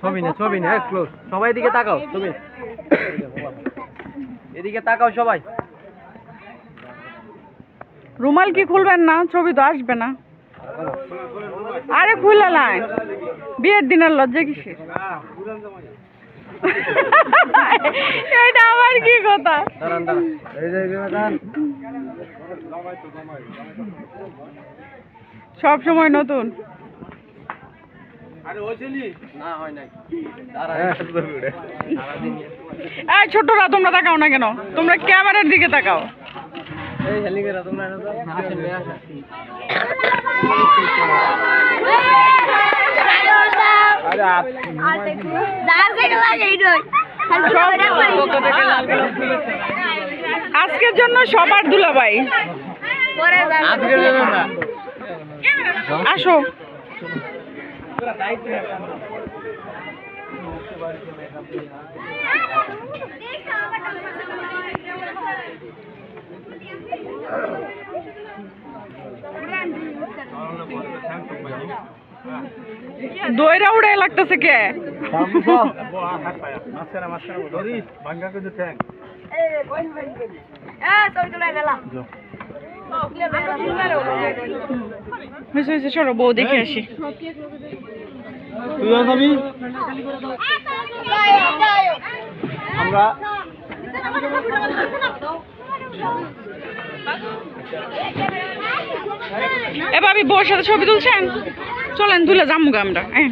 ছবি ছবি ক্লোজ সবাই এদিকে তাকাও তুমি এদিকে তাকাও সবাই। রুমাল কি খুলবেন না? ছবি তো আসবে না। আরে খুলে লাই বিয়ের দিনের লজ্জা কিসের? এটা আবার কি কথা? সব সময় নতুন। না হয় ছোটরা তোমরা তাকাও না কেন? তোমরা ক্যামেরার দিকে তাকাও। এই হেলিকেরা তোমরা এটা তো আসেন রে আসেন আরে আপ আজকের জন্য সবার দুলাভাই। আজকে যাবেন না। আসো। দইরা উড়ে লাগতেছে কে? হয়েছে চলো বউ দেখে আসি। তুইও যাবি? আমরা এ ভাবি বউর সাথে ছবি তুলছেন? চলেন তুলে যামুগা আমরা হ্যাঁ